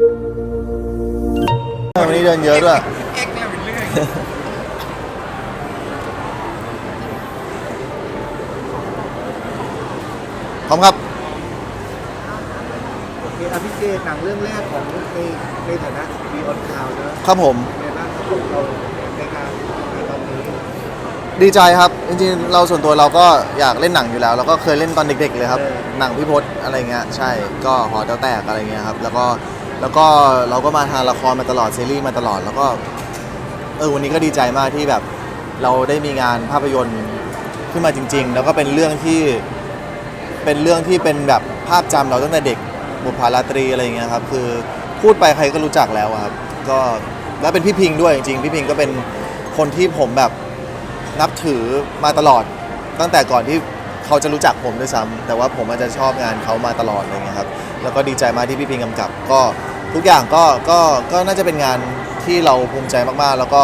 วันนี้เดินเยอะด้วย เอ็กเนี่ยเป็นเรื่องพร้อมครับ โอเคอภิเษกหนังเรื่องแรกของในในฐานะมีออนคาวนะครับผม ในบ้างครับพวกเราในการในตอนนี้ดีใจครับ จริงๆ เราส่วนตัวเราก็อยากเล่นหนังอยู่แล้วแล้วก็เคยเล่นตอนเด็กๆเลยครับ หนังพี่พศอะไรเงี้ย ใช่ ก็หอแต๋วแตกอะไรเงี้ยครับ แล้วก็ แล้วก็เราก็มาทางละครมาตลอดซีรีส์มาตลอดแล้วก็เออวันนี้ก็ดีใจมากที่แบบเราได้มีงานภาพยนตร์ขึ้นมาจริง ๆ แล้วก็เป็นเรื่องที่เป็นเรื่องที่เป็นแบบภาพจำเราตั้งแต่เด็กบุพาราตรีอะไรอย่างเงี้ยครับคือพูดไปใครก็รู้จักแล้วครับก็แล้วเป็นพี่พิงด้วยจริงๆพี่พิงก็เป็นคนที่ผมแบบนับถือมาตลอด ตั้งแต่ก่อนที่เขาจะรู้จักผมด้วยซ้ำแต่ว่าผมอาจจะชอบงานเขามาตลอดอะไรเงี้ยครับแล้วก็ดีใจมากที่พี่ปิงกำกับก็ ทุกอย่างก็ก็ก็น่าจะเป็นงานที่เราภูมิใจมากๆ แล้วก็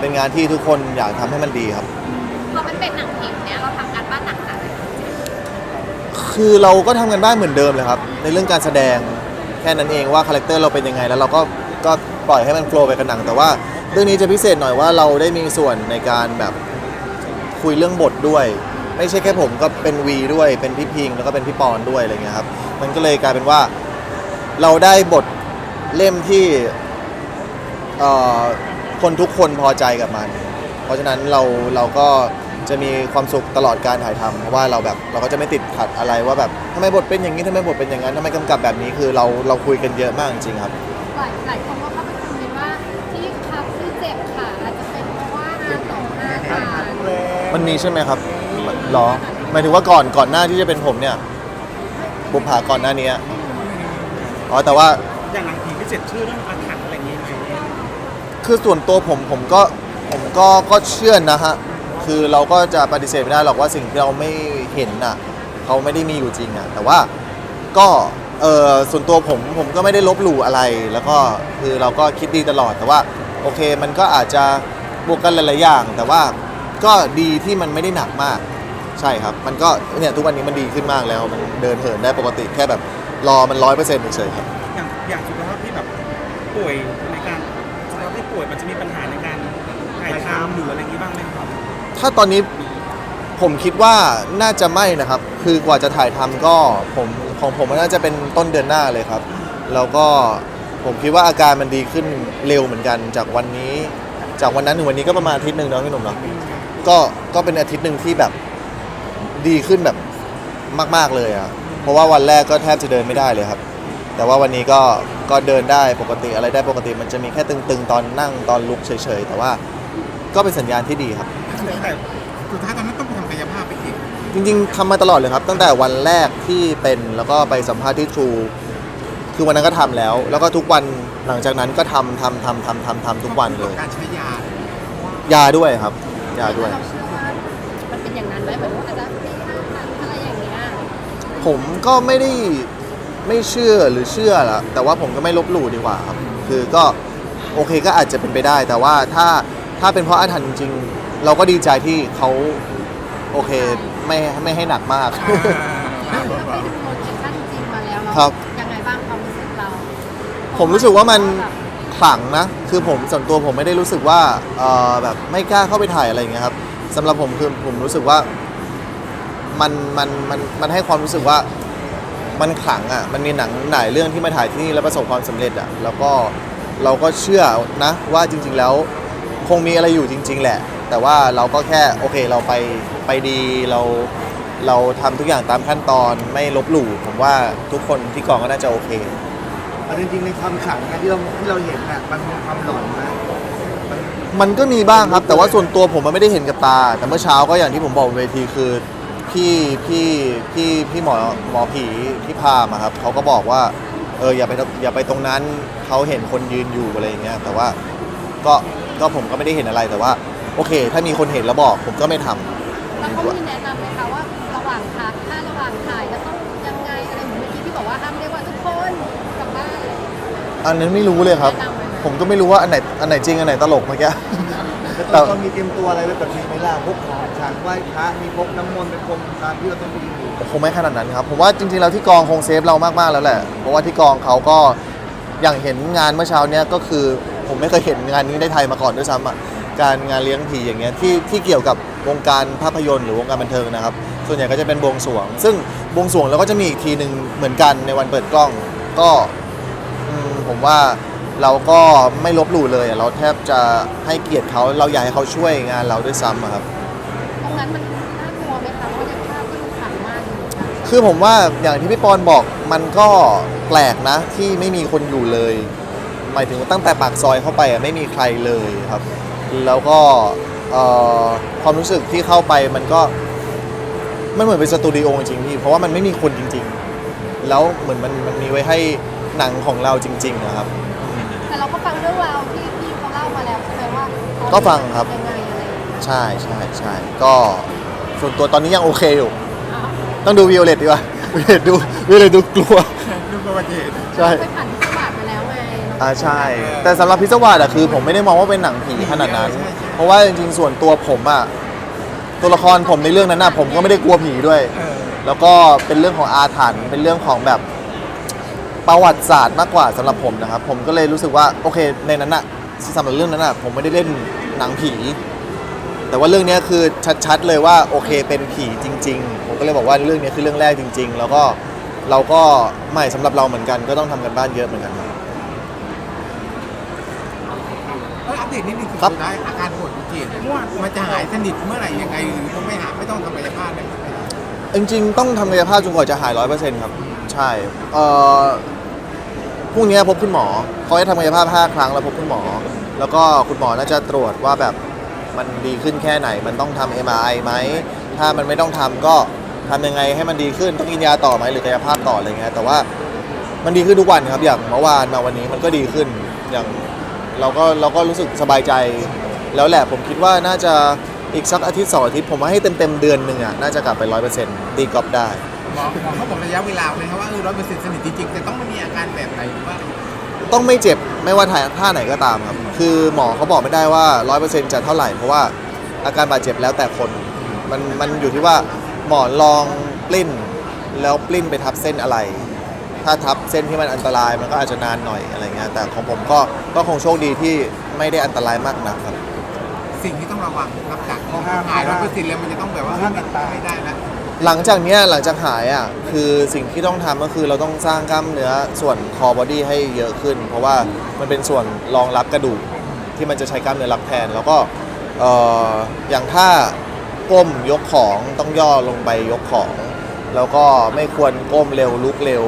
เป็นงานที่ทุกคนอยากทำให้มันดีครับ พอมันเป็นหนังผีเนี่ยเราทำการบ้านหนักหนาเลยคือเราก็ทำกันบ้านเหมือนเดิมเลยครับ ในเรื่องการแสดงแค่นั้นเองว่าคาแรคเตอร์เราเป็นยังไง แล้วเราก็ก็ปล่อยให้มันโฟลว์ไปกับหนัง แต่ว่าเรื่องนี้จะพิเศษหน่อยว่าเราได้มีส่วนในการแบบคุยเรื่องบทด้วย ไม่ใช่แค่ผมก็เป็นวีด้วยเป็นพี่พิงแล้วก็เป็นพี่ปอนด้วยอะไรเงี้ยครับมันก็เลยกลายเป็นว่า เราได้บท เล่มที่เอ่อคนทุกคนพอใจกับมัน เพราะฉะนั้นเราเราก็จะมีความสุขตลอดการถ่ายทำเพราะว่าเราแบบเราก็จะไม่ติดขัดอะไรว่าแบบทำไมบทเป็นอย่างนี้ทำไมบทเป็นอย่างนั้นทำไมกำกับแบบนี้คือเราเราคุยกันเยอะมากจริงๆครับ หลายหลายคนก็เข้าไปคอมเมนต์ว่าที่ครับที่เจ็บขาอาจจะเป็นเพราะว่าอาตรงหน้าการขาพักแรงมันมีใช่ไหมครับหรอหมายถึงว่าก่อนก่อนหน้าที่จะเป็นผมเนี่ยบุปผาก่อนหน้านี้อ๋อแต่ว่า เศษชื่อเรื่องอาถรรพ์อะไรอย่างเงี้ยไหมคือส่วนตัวผมผมก็ผมก็ก็เชื่อนะฮะคือเราก็จะปฏิเสธไม่ได้หรอกว่าสิ่งที่เราไม่เห็นน่ะเขาไม่ได้มีอยู่จริงอะแต่ว่าก็เออส่วนตัวผมผมก็ไม่ได้ลบหลู่อะไร แล้วก็คือเราก็คิดดีตลอดแต่ว่าโอเคมันก็อาจจะบวกกันหลายๆอย่าง แต่ว่าก็ดีที่มันไม่ได้หนักมาก ใช่ครับ มันก็เนี่ยทุกวันนี้มันดีขึ้นมากแล้ว มันเดินเหินได้ปกติแค่แบบรอมันร้อยเปอร์เซ็นต์เฉยๆครับ อย่างอย่างสุขภาพที่แบบ ป่วยในการสุขภาพที่ป่วยมันจะมีปัญหาในการถ่ายทำหรืออะไรอย่างงี้บ้างไหมครับถ้าตอนนี้ผมคิดว่าน่าจะไม่นะครับ คือกว่าจะถ่ายทำก็ผมของผมมันน่าจะเป็นต้นเดือนหน้าเลยครับ แล้วก็ผมคิดว่าอาการมันดีขึ้นเร็วเหมือนกันจากวันนี้ จากวันนั้นถึงวันนี้ก็ประมาณอาทิตย์หนึ่งเนาะพี่หนุ่มเนาะก็ก็เป็นอาทิตย์หนึ่งที่แบบดีขึ้นแบบมาก ๆเลยอะเพราะว่าวันแรกก็แทบจะเดินไม่ได้เลยครับ แต่ว่าวันนี้ก็ก็เดินได้ปกติอะไรได้ปกติ มันจะมีแค่ตึงๆ ตอนนั่งตอนลุกเฉยๆ แต่ว่าก็เป็นสัญญาณที่ดีครับ แต่สุดท้ายตอนนั้นต้องไปทำกายภาพไปอีกจริงๆทำมาตลอดเลยครับ ตั้งแต่วันแรกที่เป็นแล้วก็ไปสัมภาษณ์ที่ทรูคือวันนั้นก็ทำแล้ว แล้วก็ทุกวันหลังจากนั้นก็ทำทำทำทำทำทำทุกวันเลยการใช้ยา ยาด้วยครับ ยาด้วย เราเชื่อว่ามันเป็นอย่างนั้นไหมเหมือนว่าอาจจะปีห้าพันอะไรอย่างเงี้ยผมก็ไม่ได้ ไม่เชื่อหรือเชื่อละแต่ว่าผมก็ไม่ลบหลู่ดีกว่าครับคือก็โอเคก็อาจจะเป็นไปได้ แต่ว่าถ้าถ้าเป็นเพราะอาถรรพ์จริงๆ เราก็ดีใจที่เขาโอเคไม่ไม่ให้หนักมากถ้าไปดูโลเคชั่นจริงมาแล้วครับ ยังไงบ้างความรู้สึกเราผมรู้สึกว่ามันขลังนะ คือผมส่วนตัวผมไม่ได้รู้สึกว่าเอ่อแบบไม่กล้าเข้าไปถ่ายอะไรอย่างเงี้ยครับสำหรับผมคือผมรู้สึกว่ามันมันมันมันให้ความรู้สึกว่า มันขลังอะ มันมีหนังหลายเรื่องที่มาถ่ายที่นี่แล้วประสบความสำเร็จอะ แล้วก็เราก็เชื่อนะว่าจริง ๆ แล้ว คงมีอะไรอยู่จริง ๆ แหละ แต่ว่าเราก็แค่โอเคเราไปไปดีเราเราทำทุกอย่างตามขั้นตอนไม่ลบหลู่ผมว่าทุกคนที่กองก็น่าจะโอเคแต่จริงๆในความขลังนะที่เราที่เราเห็นน่ะมันมีความหลอนนะมันมันก็มีบ้างครับ แต่ว่าส่วนตัวผมมันไม่ได้เห็นกับตา แต่เมื่อเช้าก็อย่างที่ผมบอกบนเวทีคือ พี่พี่พี่พี่หมอหมอผีที่พามาครับเขาก็บอกว่าเอออย่าไปอย่าไปตรงนั้นเขาเห็นคนยืนอยู่อะไรอย่างเงี้ยแต่ว่าก็ก็ผมก็ไม่ได้เห็นอะไรแต่ว่า โอเค ถ้ามีคนเห็นแล้วบอกผมก็ไม่ทำ แล้วเขามีแนะนำไหมคะว่าระหว่างถ่ายถ้าระหว่างถ่ายจะต้องยังไงอะไรเหมือนเมื่อกี้ที่บอกว่าห้ามเรียกว่าทุกคนกลับบ้านอะไรอย่างเงี้ย อันนั้นไม่รู้เลยครับ แนะนำไหม ผมก็ไม่รู้ว่าอันไหนอันไหนจริงอันไหนตลกเมื่อกี้ แต่ตอนมีเตรียมตัวอะไรไว้แบบนี้ไหมล่ะพวกของฉากไหว้พระมีพกน้ำมนต์เป็นพรมตามที่เราต้องไปดู คงไม่ขนาดนั้นครับผมว่าจริงๆแล้วที่กองคงเซฟเรามากๆแล้วแหละ เพราะว่าที่กองเขาก็อย่างเห็นงานเมื่อเช้าเนี้ยก็คือผมไม่เคยเห็นงานนี้ในไทยมาก่อนด้วยซ้ำอะการงานเลี้ยงผีอย่างเงี้ยที่ที่เกี่ยวกับวงการภาพยนตร์หรือวงการบันเทิงนะครับ ส่วนใหญ่ก็จะเป็นบวงสรวง ซึ่งบวงสรวงแล้วก็จะมีอีกทีหนึ่งเหมือนกันในวันเปิดกล้องก็อืมผมว่า เราก็ไม่ลบหลู่เลยอะเราแทบจะให้เกียรติเขาเราอยากให้เขาช่วยงานเราด้วยซ้ำอะครับ ตรงนั้นมันน่ากลัวไหมคะเพราะอย่างภาพที่มันขลังมากเลยนะคือผมว่าอย่างที่พี่ปอนบอกมันก็แปลกนะที่ไม่มีคนอยู่เลย หมายถึงว่าตั้งแต่ปากซอยเข้าไปอะไม่มีใครเลยครับ แล้วก็เอ่อความรู้สึกที่เข้าไปมันก็มันเหมือนเป็นสตูดิโอจริงๆพี่เพราะว่ามันไม่มีคนจริง ๆ แล้วเหมือนมันมันมีไว้ให้หนังของเราจริงๆนะครับแต่เราก็ฟังเรื่องราวที่พี่เขาเล่ามาแล้วใช่ไหมว่าเขาก็ฟังครับ ยังไงอะไรอย่างเงี้ยใช่ใช่ใช่ก็ส่วนตัวตอนนี้ยังโอเคอยู่อ๋อต้องดูวิโอเลตดีกว่าวิโอเลตดูวิโอเลตดูกลัวดูประวัติเหตุ ใช่ ไปผ่านที่ตลาดมาแล้วไงอ่าใช่ แต่สำหรับพิศวาสอะคือผมไม่ได้มองว่าเป็นหนังผีขนาดนั้นเพราะว่าจริงๆ ส่วนตัวผมอะตัวละครผมในเรื่องนั้นอะผมก็ไม่ได้กลัวผีด้วย เออแล้วก็เป็นเรื่องของอาถรรพ์เป็นเรื่องของแบบ ประวัติศาสตร์มากกว่าสำหรับผมนะครับ ผมก็เลยรู้สึกว่าโอเคในนั้นอะสำหรับเรื่องนั้นอะผมไม่ได้เล่นหนังผี แต่ว่าเรื่องเนี้ยคือชัดๆเลยว่าโอเคเป็นผีจริง ๆ ผมก็เลยบอกว่าเรื่องเนี้ยคือเรื่องแรกจริง ๆ แล้วก็เราก็ใหม่สำหรับเราเหมือนกันก็ต้องทำกันบ้านเยอะเหมือนกันครับ เอออัปเดตนิดนึงครับสุดท้ายอาการปวดหัวจิตมันจะหายสนิทเมื่อไหร่ยังไงหรือต้องไม่หาไม่ต้องทำกายภาพเลยจริงๆต้องทำกายภาพจนกว่าจะหายร้อยเปอร์เซ็นต์ครับ ใช่เอ่อ พรุ่งนี้พบคุณหมอเขาจะทำกายภาพ 5 ครั้งแล้วพบคุณหมอ แล้วก็คุณหมอน่าจะตรวจว่าแบบมันดีขึ้นแค่ไหน มันต้องทำ MRI ไหม ถ้ามันไม่ต้องทำก็ทำยังไงให้มันดีขึ้น ต้องกินยาต่อไหมหรือกายภาพต่ออะไรเงี้ย แต่ว่ามันดีขึ้นทุกวันครับ อย่างเมื่อวานมาวันนี้มันก็ดีขึ้น อย่างเราก็เราก็รู้สึกสบายใจ แล้วแหละผมคิดว่าน่าจะอีกสักอาทิตย์สองอาทิตย์ผมว่าให้เต็มเต็มเดือนหนึ่งอะน่าจะกลับไปร้อยเปอร์เซ็นต์ตีกอล์ฟได้ หมอหมอเขาบอกระยะเวลาไหมครับว่าเออร้อยเปอร์เซ็นต์สนิทจริงๆแต่ต้องไม่มีอาการแบบไหนหรือว่าต้องไม่เจ็บไม่ว่าท่าท่าไหนก็ตามครับคือหมอเขาบอกไม่ได้ว่า100%จะเท่าไหร่เพราะว่าอาการบาดเจ็บแล้วแต่คนมันมันอยู่ที่ว่าหมอลองปลิ้นแล้วปลิ้นไปทับเส้นอะไร ถ้าทับเส้นที่มันอันตรายมันก็อาจจะนานหน่อยอะไรเงี้ยแต่ของผมก็ก็คงโชคดีที่ไม่ได้อันตรายมากนักครับสิ่งที่ต้องระวังนับจากพอหายร้อยเปอร์เซ็นต์แล้วมันจะต้องแบบว่าห้ามติดตาไม่ได้แล้ว หลังจากเนี้ยหลังจากหายอะคือสิ่งที่ต้องทำก็คือเราต้องสร้างกล้ามเนื้อส่วนคอบอดี้ให้เยอะขึ้น เพราะว่ามันเป็นส่วนรองรับกระดูกที่มันจะใช้กล้ามเนื้อรับแทน แล้วก็เอ่ออย่างถ้าก้มยกของต้องย่อลงไปยกของ แล้วก็ไม่ควรก้มเร็วลุกเร็ว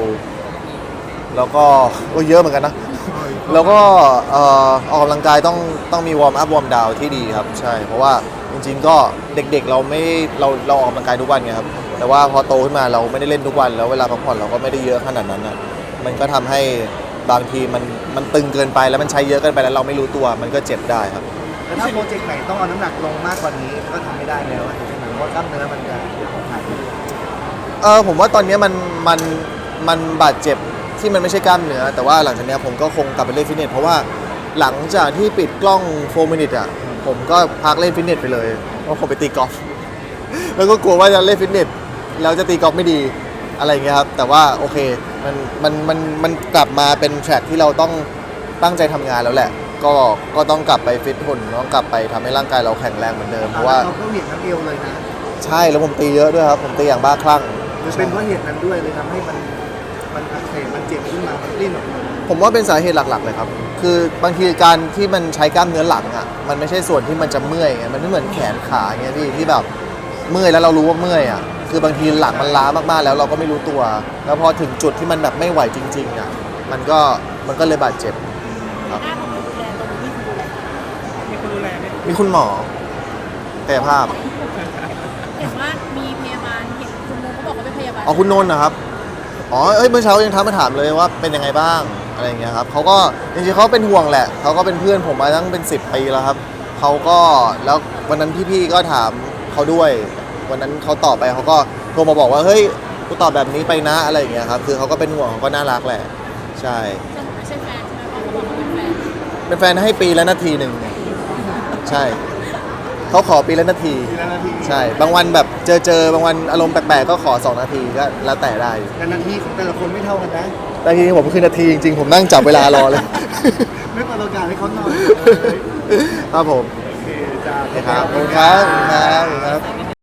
แล้วก็เยอะเหมือนกันนะ แล้วก็เอ่อออกกำลังกายต้องต้องมีวอร์มอัพวอร์มดาวที่ดีครับ ใช่เพราะว่า จริง ๆ ก็เด็กๆ เราไม่เราเราออกกำลังกายทุกวันไงครับแต่ว่าพอโตขึ้นมาเราไม่ได้เล่นทุกวัน แล้วเวลาพักผ่อนเราก็ไม่ได้เยอะขนาดนั้นอะมันก็ทำให้บางทีมันมันตึงเกินไปแล้วมันใช้เยอะเกินไปแล้วเราไม่รู้ตัวมันก็เจ็บได้ครับ แล้วถ้าโปรเจกต์ไหนต้องเอาน้ำหนักลงมากกว่านี้ก็ทำไม่ได้แล้วอะใช่ไหมเพราะกล้ามเนื้อมันจะหายไปเออผมว่าตอนเนี้ยมันมันมันบาดเจ็บที่มันไม่ใช่กล้ามเนื้อแต่ว่าหลังจากเนี้ยผมก็คงกลับไปเล่นฟิตเนสเพราะว่าหลังจากที่ปิดกล้อง4 minutes อะ ผมก็พักเล่นฟิตเนสไปเลยเพราะผมไปตีกอล์ฟแล้วก็กลัวว่าจะเล่นฟิตเนสแล้วจะตีกอล์ฟไม่ดีอะไรอย่างเงี้ยครับ แต่ว่าโอเคมันมันมันมันกลับมาเป็นแทร็กที่เราต้องตั้งใจทำงานแล้วแหละ ก็ก็ต้องกลับไปฟิตหุ่นต้องกลับไปทำให้ร่างกายเราแข็งแรงเหมือนเดิมเพราะว่าเราก็เหวี่ยงทั้งเอวเลยนะใช่แล้วผมตีเยอะด้วยครับ ผมตีอย่างบ้าคลั่งมันเป็นเพราะเหตุนั้นด้วยเลยทำให้มันมันอักเสบมันเจ็บขึ้นมามันปลิ้นออกมา ผมว่าเป็นสาเหตุหลักๆเลยครับ คือบางทีการที่มันใช้กล้ามเนื้อหลังอะ มันไม่ใช่ส่วนที่มันจะเมื่อยไง มันไม่เหมือนแขนขาเงี้ยพี่ที่แบบเมื่อยแล้วเรารู้ว่าเมื่อยอะ คือบางทีหลังมันล้ามากๆ แล้วเราก็ไม่รู้ตัว แล้วพอถึงจุดที่มันแบบไม่ไหวจริงๆอะ มันก็มันก็เลยบาดเจ็บหน้าของคนดูแลตรงนี้คือดูแลมีคนดูแลไหมมีคุณหมอกายภาพ เห็นว่ามีพยาบาลเห็นคุณโมเขาบอกว่าเป็นพยาบาลอ๋อคุณนนท์นะครับ อ๋อ เอ้ย เมื่อเช้ายังทักมาถามเลยว่าเป็นยังไงบ้าง อะไรอย่างเงี้ยครับเขาก็จริงๆเขาเป็นห่วงแหละเขาก็เป็นเพื่อนผมมาตั้งเป็น 10ปีแล้วครับเขาก็แล้ววันนั้นพี่ๆก็ถามเขาด้วย วันนั้นเขาตอบไปเขาก็โทรมาบอกว่าเฮ้ยกูตอบแบบนี้ไปนะอะไรอย่างเงี้ยครับคือเขาก็เป็นห่วงเขาก็น่ารักแหละใช่จะไม่ใช่แฟนใช่ไหมเพราะเขาบอกเขาเป็นแฟนเป็นแฟนให้ปีละนาทีหนึ่งใช่เขาขอปีละนาที ทีละนาทีใช่ บางวันแบบเจอเจอๆบางวันอารมณ์แปลกๆก็ขอสองนาทีก็แล้วแต่ได้ แต่นาทีของแต่ละคนไม่เท่ากันนะ แต่ทีนี้ผมคือนาทีจริงๆ ผมนั่งจับเวลารอเลย ไม่เปิดโอกาสให้เขานอนเลยครับผมโอเคจ้า ครับขอบคุณครับขอบคุณครับขอบคุณครับ